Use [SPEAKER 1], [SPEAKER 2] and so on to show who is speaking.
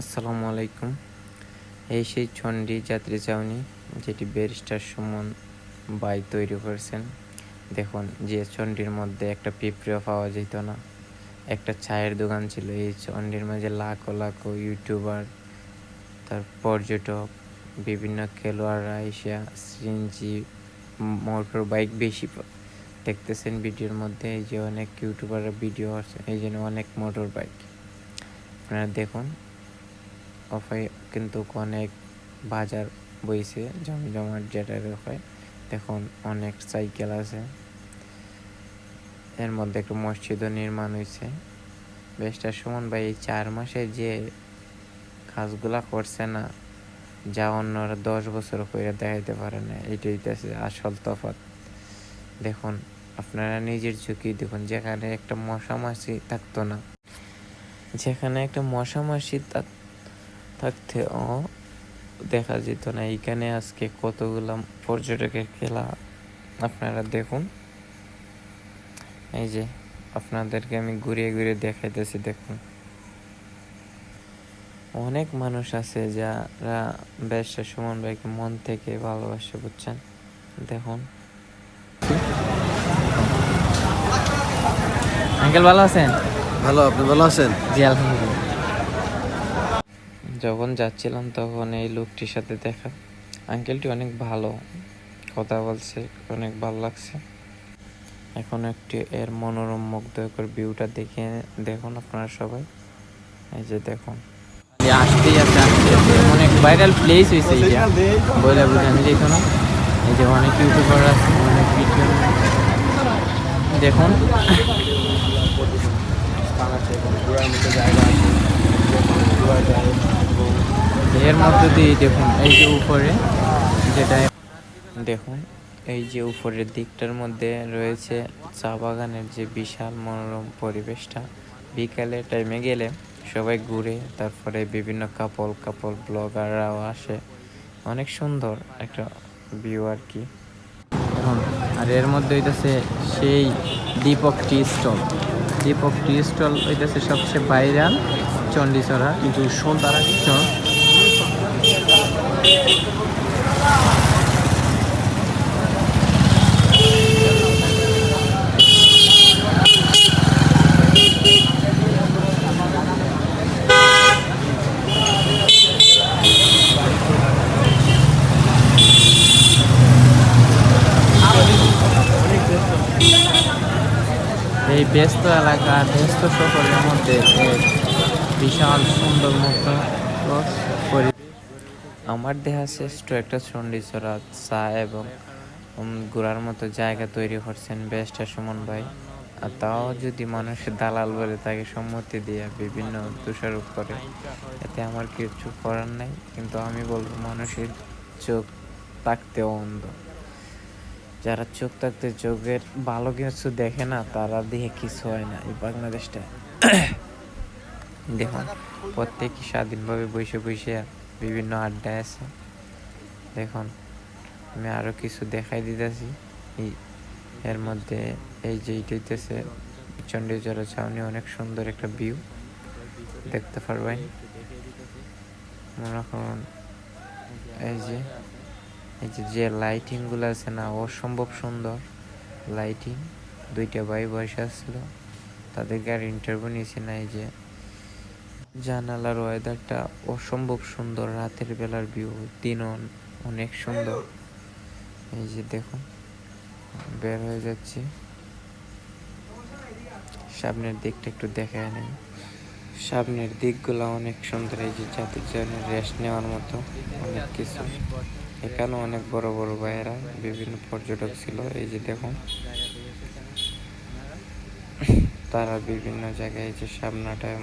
[SPEAKER 1] আসসালামু আলাইকুম। এই সেই চণ্ডী যাত্রী চাউনি, যেটি ব্যারিস্টার সুমন বাই তৈরি করেছেন। দেখুন, যে চণ্ডীর মধ্যে একটা পিঁপড়েও পাওয়া যেত না। একটা চায়ের দোকান ছিল, এই চণ্ডীর মাঝে লাখো লাখো ইউটিউবার, তার পর্যটক, বিভিন্ন খেলোয়াড়রা এশিয়া সিএনজি, মোটর বাইক বেশি দেখতেছেন ভিডিওর মধ্যে, এই যে অনেক ইউটিউবাররা ভিডিও আছে এই জন্য অনেক মোটর বাইক। আপনারা দেখুন অফাই কিন্তু অনেক বাজার বইছে, জমজমাট যেটা হয়। দেখুন, অনেক সাইকেল আছে। এর মধ্যে একটা মসজিদও নির্মাণ হয়েছে বেশটা সুমন ভাই, এই চার মাসে যে কাজগুলা করছে না, যা অন্যরা দশ বছর করে দেখাইতে পারে না, এটাই আসল তফাৎ। দেখুন, আপনারা নিজের ঝুঁকি দেখুন, যেখানে একটা মশা মাছি থাকতো না, যেখানে একটা মশা মাছি থাক- ও দেখা যেত না। এইখানে আজকে কতগুলা পর্যটকের খেলা আপনারা দেখুন। এই যে আপনাদেরকে আমি ঘুরিয়ে ঘুরিয়ে দেখাইতেছি দেখুন। অনেক মানুষ আছে যারা ব্যবসা সুমন ভাইকে মন থেকে ভালোবাসে বুঝছেন? দেখুন। আঙ্কেল ভালো আছেন?
[SPEAKER 2] ভালো আপনি ভালো আছেন?
[SPEAKER 1] জি আলহামদুলিল্লাহ। যখন যাচ্ছিলাম তখন এই লোকটির সাথে দেখা। আঙ্কেলটি অনেক ভালো কথা বলছে অনেক ভালো লাগছে। এখন একটি এর মনোরম মুগ্ধকর ভিউটা দেখে দেখুন আপনারা সবাই। এই যে দেখুন। আসতেই আছে অনেক ভাইরাল প্লেস হয়েছে এটা বলে বুঝানো যেত না। এই যে অনেক ইউটিউবার আছে অনেক ভিডিও দেখুন। এর মধ্যে দিয়ে দেখুন এই যে উপরে যেটা দেখুন এই যে উপরের দিকটার মধ্যে রয়েছে চা বাগানের যে বিশাল মনোরম পরিবেশটা। বিকালে টাইমে গেলে সবাই ঘুরে তারপরে বিভিন্ন কাপল কাপল ব্লগাররাও আসে। অনেক সুন্দর একটা ভিউ আর কি। আর এর মধ্যে হইতেছে সেই Dipak tea stall Dipak tea stall হইতেছে সবচেয়ে ভাইরাল চণ্ডীচড়া
[SPEAKER 2] কিন্তু সন্ধ্যার আগে।
[SPEAKER 1] এই ব্যস্ত এলাকা ব্যস্ত শহরের মধ্যে বিশাল সুন্দর আমার দেহা শ্রেষ্ঠ একটা চণ্ডীচড়া চা এবং ঘোরার মতো জায়গা তৈরি করছেন বেস্টা সুমন ভাই। আর তাও যদি মানুষের দালাল বলে তাকে সম্মতি দিয়ে বিভিন্ন দোষারোপ করে, এতে আমার কিছু করার নাই। কিন্তু আমি বলব, মানুষের চোখ তাকতে অন্ধ। যারা চোখ থাকতে চোখের ভালো কিছু দেখে না, তারা দিয়ে কিছু হয় না। এই বাংলাদেশটা দেখুন, প্রত্যেকই স্বাধীনভাবে বসে বসে বিভিন্ন আড্ডায় আছে। দেখুন, আমি আরও কিছু দেখাই দিতেছি। এর মধ্যে এই যে এইটাইতেছে চণ্ডীচড়া ছাউনি অনেক সুন্দর একটা ভিউ দেখতে পারবেন। মনে করুন এই যে এই যে যে লাইটিংগুলো আছে না, অসম্ভব সুন্দর। লাইটিং দুইটা ভাই বসে আসছিল। তাদেরকে আর ইন্টারভিউ নিয়েছি না, এই যে জানালার ওয়েদারটা অসম্ভব সুন্দর, রাতের বেলার ভিউ দিনও অনেক সুন্দর। এই যে দেখুন, বের হয়ে যাচ্ছে। সামনের দিকটা একটু দেখায় নেই। সামনের দিকগুলো অনেক সুন্দর, এই যে জাতির জন্য রেস্ট নেওয়ার মতো অনেক কিছু। এখানে অনেক বড় বড় ভাইয়েরা, বিভিন্ন পর্যটক ছিল, এই যে দেখুন। তারা বিভিন্ন জায়গায় এই যে সামনাটায়